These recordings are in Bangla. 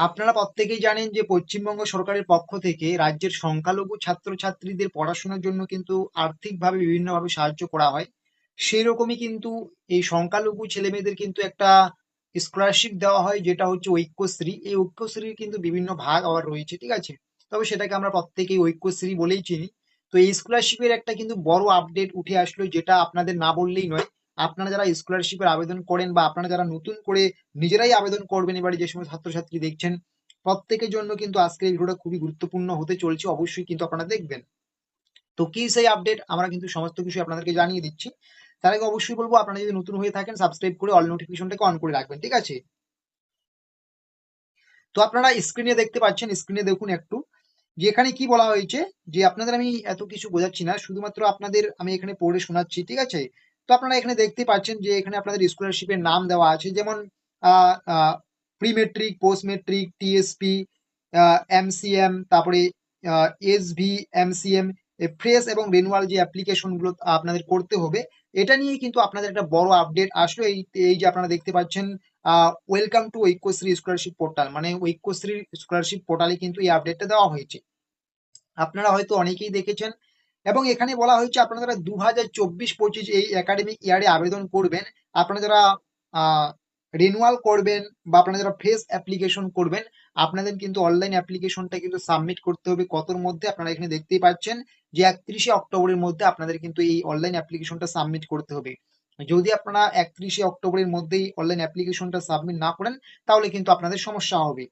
আপনারা প্রত্যেকেই জানেন যে পশ্চিমবঙ্গ সরকারের পক্ষ থেকে রাজ্যের সংখ্যালঘু ছাত্রছাত্রীদের পড়াশোনার জন্য কিন্তু আর্থিকভাবে বিভিন্নভাবে সাহায্য করা হয়। সেই রকমই কিন্তু এই সংখ্যালঘু ছেলেমেয়েদের কিন্তু একটা স্কলারশিপ দেওয়া হয়, যেটা হচ্ছে ঐক্যশ্রী। এই ঐক্যশ্রীর কিন্তু বিভিন্ন ভাগ আবার রয়েছে, ঠিক আছে? তবে সেটাকে আমরা প্রত্যেকেই ঐক্যশ্রী বলেই চিনি। তো এই স্কলারশিপের একটা কিন্তু বড় আপডেট উঠে আসলো, যেটা আপনাদের না বললেই নয়। আপনারা যারা স্কলারশিপের আবেদন করেন বা আপনারা যারা নতুন করে নিজেরাই আবেদন করবেন এবারে যে সমস্ত ছাত্রছাত্রী দেখছেন, প্রত্যেকের জন্য কিন্তু আজকের এই ভিডিওটা খুবই গুরুত্বপূর্ণ হতে চলছে, অবশ্যই কিন্তু আপনারা দেখবেন। তো কি সেই আপডেট আমরা কিন্তু সমস্ত কিছু আপনাদেরকে জানিয়ে দিচ্ছি। তার আগে অবশ্যই বলব, আপনারা যদি নতুন হয়ে থাকেন সাবস্ক্রাইব করে অল নোটিফিকেশনটাকে অন করে রাখবেন, ঠিক আছে? তো আপনারা স্ক্রিনে দেখতে পাচ্ছেন স্ক্রিনে দেখুন একটু, যে এখানে কি বলা হয়েছে, যে আপনাদের আমি এত কিছু বোঝাচ্ছি না, শুধুমাত্র আপনাদের আমি এখানে পড়ে শোনাচ্ছি, ঠিক আছে? তো আপনারা এখানে দেখতে পাচ্ছেন যে এখানে আপনাদের স্কলারশিপের নাম দেওয়া আছে, যেমন pre matric post matric TSP MCM তারপরে এসভি এমসিএম ফ্রেশ এবং রেনুয়াল যে অ্যাপ্লিকেশনগুলো আপনাদের করতে হবে, এটা নিয়ে কিন্তু আপনাদের একটা বড় আপডেট আসলো। এই এই যে আপনারা দেখতে পাচ্ছেন welcome to Aikyashree scholarship portal মানে ঐক্যশ্রী স্কলারশিপ পোর্টালে কিন্তু এই আপডেটটা দেওয়া হয়েছে। আপনারা হয়তো অনেকেই দেখেছেন এবং এখানে বলা হয়েছে আপনারা যারা দু হাজার চব্বিশ পঁচিশ এই একাডেমিক ইয়ারে আবেদন করবেন, আপনারা যারা রিনুয়াল করবেন বা আপনারা যারা ফেস অ্যাপ্লিকেশন করবেন, আপনাদের কিন্তু অনলাইন অ্যাপ্লিকেশনটা কিন্তু সাবমিট করতে হবে। কতর মধ্যে? আপনারা এখানে দেখতেই পাচ্ছেন যে একত্রিশে অক্টোবরের মধ্যে আপনাদের কিন্তু এই অনলাইন অ্যাপ্লিকেশনটা সাবমিট করতে হবে। যদি আপনারা একত্রিশে অক্টোবরের মধ্যেই অনলাইন অ্যাপ্লিকেশনটা সাবমিট না করেন, তাহলে কিন্তু আপনাদের সমস্যা হবে।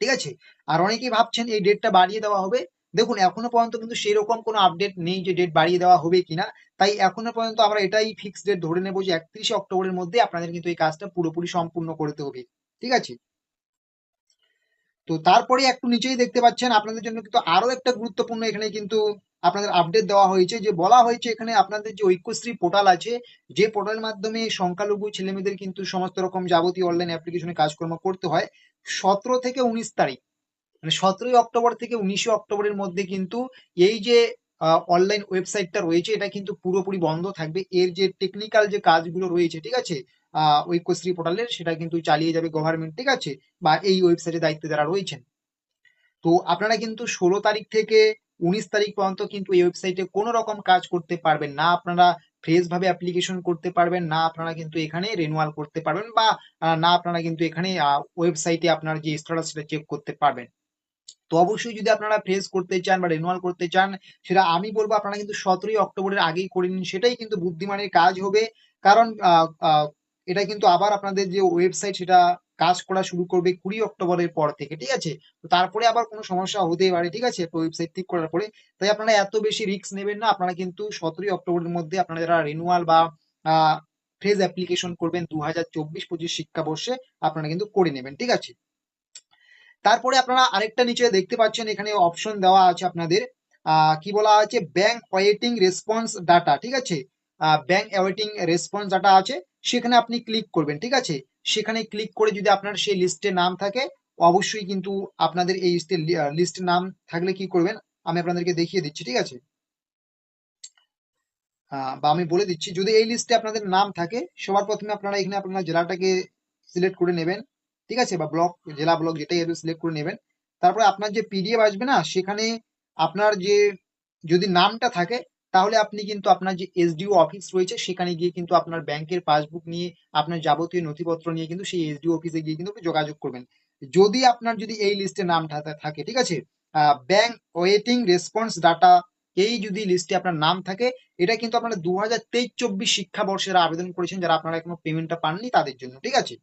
ঠিক আছে? আর অনেকেই ভাবছেন এই ডেটটা বাড়িয়ে দেওয়া হবে। দেখুন, এখনও পর্যন্ত কিন্তু সেরকম কোনো আপডেট নেই যে ডেট বাড়িয়ে দেওয়া হবে কিনা। তাই এখনও পর্যন্ত আমরা এটাই ফিক্সড ডেট ধরে নেব যে একত্রিশে অক্টোবরের মধ্যে আপনাদের কিন্তু এই কাজটা পুরোপুরি সম্পূর্ণ করতে হবে। ঠিক আছে? তো তারপরে একটু নিচেই দেখতে পাচ্ছেন, আপনাদের জন্য কিন্তু আরও একটা গুরুত্বপূর্ণ এখানে কিন্তু আপনাদের আপডেট দেওয়া হয়েছে যে বলা হয়েছে এখানে আপনাদের যে ঐক্যশ্রী পোর্টাল আছে, যে পোর্টালের মাধ্যমে সংখ্যালঘু ছেলেমেয়েদের কিন্তু সমস্ত রকম যাবতীয় অনলাইন অ্যাপ্লিকেশনে কাজকর্ম করতে হয়। সতেরো থেকে উনিশ তারিখ মানে সতেরোই অক্টোবর থেকে উনিশে অক্টোবরের মধ্যে কিন্তু এই যে অনলাইন ওয়েবসাইটটা রয়েছে, এটা কিন্তু পুরোপুরি বন্ধ থাকবে। এর যে টেকনিক্যাল যে কাজগুলো রয়েছে, ঠিক আছে? ঐক্যশ্রী পোর্টালের সেটা কিন্তু চালিয়ে যাবে গভর্নমেন্ট ঠিক আছে? বা এই ওয়েবসাইটের দায়িত্বে যারা রয়েছেন। তো আপনারা কিন্তু ষোলো তারিখ থেকে উনিশ তারিখ পর্যন্ত কিন্তু এই ওয়েবসাইটে কোনো রকম কাজ করতে পারবেন না। আপনারা ফ্রেশ ভাবে অ্যাপ্লিকেশন করতে পারবেন না। আপনারা কিন্তু এখানে রেনুয়াল করতে পারবেন বা না, আপনারা কিন্তু এখানে ওয়েবসাইটে আপনার যে স্ট্যাটাস সেটা চেক করতে পারবেন। তো অবশ্যই যদি আপনারা ফ্রেশ করতে চান বা রেনুয়াল করতে চান, সেটা আমি বলব আপনারা কিন্তু সতেরোই অক্টোবরের আগেই করে নিন, সেটাই কিন্তু বুদ্ধিমানের কাজ হবে। কারণ এটা কিন্তু আবার আপনাদের যে ওয়েবসাইট সেটা কাজ করা শুরু করবে কুড়ি অক্টোবরের পর থেকে, ঠিক আছে? তো তারপরে আবার কোনো সমস্যা হতেই পারে, ঠিক আছে? ওয়েবসাইট ঠিক করার পরে। তাই আপনারা এত বেশি রিস্ক নেবেন না, আপনারা কিন্তু সতেরোই অক্টোবরের মধ্যে আপনারা যারা রিনুয়াল বা ফ্রেজ অ্যাপ্লিকেশন করবেন দু হাজার চব্বিশ পঁচিশ শিক্ষাবর্ষে, আপনারা কিন্তু করে নেবেন, ঠিক আছে? তারপরে আপনারা আরেকটা নিচে দেখতে পাচ্ছেন, এখানে অপশন দেওয়া আছে আপনাদের। কি বলা আছে? ব্যাংক ওয়েটিং রেসপন্স ডাটা ঠিক আছে? ব্যাংক ওয়েটিং রেসপন্স ডাটা আছে। সেখানে আপনি ক্লিক করবেন, ঠিক আছে? সেখানে ক্লিক করে যদি আপনার সেই লিস্টে নাম থাকে, অবশ্যই কিন্তু আপনাদের এই লিস্টে নাম থাকলে কি করবেন? আমি আপনাদেরকে দেখিয়ে দিচ্ছি, ঠিক আছে? বা আমি বলে দিচ্ছি, যদি এই লিস্টে আপনাদের নাম থাকে, সবার প্রথমে আপনারা এখানে আপনার জেলাটাকে সিলেক্ট করে নেবেন। ঠিক আছে? বা ব্লক জেলা ব্লক যেটাই হবে সিলেক্ট করে নেবেন। তারপরে আপনার যে পিডিএফ আসবে না, সেখানে আপনার যে, যদি নামটা থাকে, তাহলে আপনি কিন্তু আপনার যে এসডিও অফিস রয়েছে, সেখানে গিয়ে কিন্তু আপনার ব্যাংকের পাসবুক নিয়ে, আপনার যাবতীয় নথিপত্র নিয়ে কিন্তু সেই এসডিও অফিসে গিয়ে কিন্তু যোগাযোগ করবেন। যদি আপনার যদি এই লিস্টে নাম থাকে, ঠিক আছে? ব্যাংক ওয়েটিং রেসপন্স ডাটা এই যদি লিস্টে আপনার নাম থাকে, এটা কিন্তু আপনারা দু হাজার তেইশ চব্বিশ শিক্ষাবর্ষের আবেদন করেছেন, যারা আপনারা এখনও পেমেন্টটা পাননি তাদের জন্য, ঠিক আছে?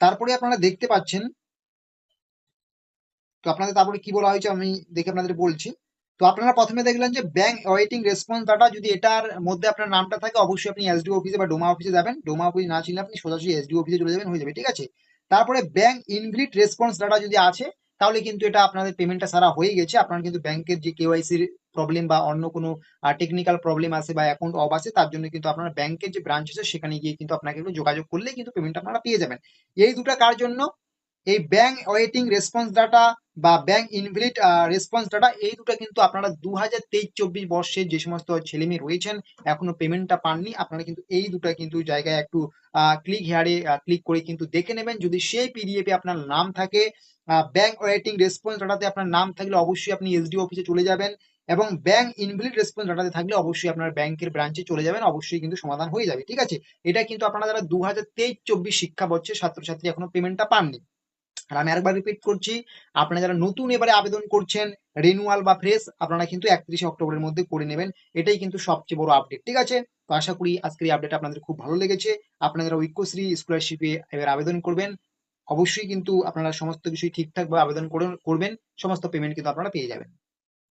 তারপরে আপনারা দেখতে পাচ্ছেন, তো আপনাদের তারপরে কি বলা হয়েছে আমি দেখে আপনাদের বলছি। তো আপনারা প্রথমে দেখলেন যে ব্যাংক ওয়েটিং রেসপন্স ডাটা যদি এটার মধ্যে আপনার নামটা থাকে, অবশ্যই আপনি এসডি অফিসে বা ডোমা অফিসে যাবেন। ডোমা অফিস না ছিল আপনি সোজাসুজি এসডি অফিসে চলে যাবেন, হয়ে যাবে, ঠিক আছে? তারপরে ব্যাংক ইনভ্লিট রেসপন্স ডাটা যদি আছে, তাহলে কিন্তু এটা আপনাদের পেমেন্টটা সারা হয়ে গেছে। আপনার কিন্তু ব্যাংকের যে কেওয়াইসির প্রবলেম বা অন্য কোনো টেকনিক্যাল প্রবলেম আছে বা অ্যাকাউন্ট অফ আছে, তার জন্য কিন্তু আপনার ব্যাংকের যে ব্রাঞ্চ আছে, সেখানে গিয়ে কিন্তু আপনাকে একটু যোগাযোগ করলে কিন্তু পেমেন্ট আপনারা পেয়ে যাবেন। এই দুটা কার জন্য? এই ব্যাংক ওয়েটিং রেসপন্স ডাটা বা ব্যাংক ইনভ্যালিড রেসপন্স ডাটা এই দুটো কিন্তু আপনারা দু হাজার তেইশ চব্বিশ বর্ষের যে সমস্ত ছেলে মেয়ে রয়েছেন, এখনও পেমেন্টটা পাননি, আপনারা কিন্তু এই দুটো কিন্তু জায়গায় একটু ক্লিক হেয়ারে ক্লিক করে কিন্তু দেখে নেবেন। যদি সেই পিডিএফ এ আপনার নাম থাকে ব্যাংক ওয়েটিং রেসপন্স ডাটাতে আপনার নাম থাকলে অবশ্যই আপনি এসডি অফিসে চলে যাবেন। এবং ব্যাংক ইনভ্যালিড রেসপন্স ডাটাতে থাকলে অবশ্যই আপনার ব্যাংকের ব্রাঞ্চে চলে যাবেন, অবশ্যই কিন্তু সমাধান হয়ে যাবে, ঠিক আছে? এটা কিন্তু আপনারা যারা দু হাজার তেইশ চব্বিশ শিক্ষাবর্ষের ছাত্রছাত্রী এখনও পেমেন্টটা পাননি। আর আমি আরেকবার রিপিট করছি, আপনারা যারা নতুন এবারে আবেদন করছেন রিনুয়াল বা ফ্রেশ আপনারা কিন্তু একত্রিশে অক্টোবরের মধ্যে করে নেবেন। এটাই কিন্তু সবচেয়ে বড় আপডেট ঠিক আছে? তো আশা করি আজকের এই আপডেট আপনাদের খুব ভালো লেগেছে। আপনারা ঐক্যশ্রী স্কলারশিপে এবার আবেদন করবেন, অবশ্যই কিন্তু আপনারা সমস্ত কিছুই ঠিকঠাক ভাবে আবেদন করবেন, সমস্ত পেমেন্ট কিন্তু আপনারা পেয়ে যাবেন।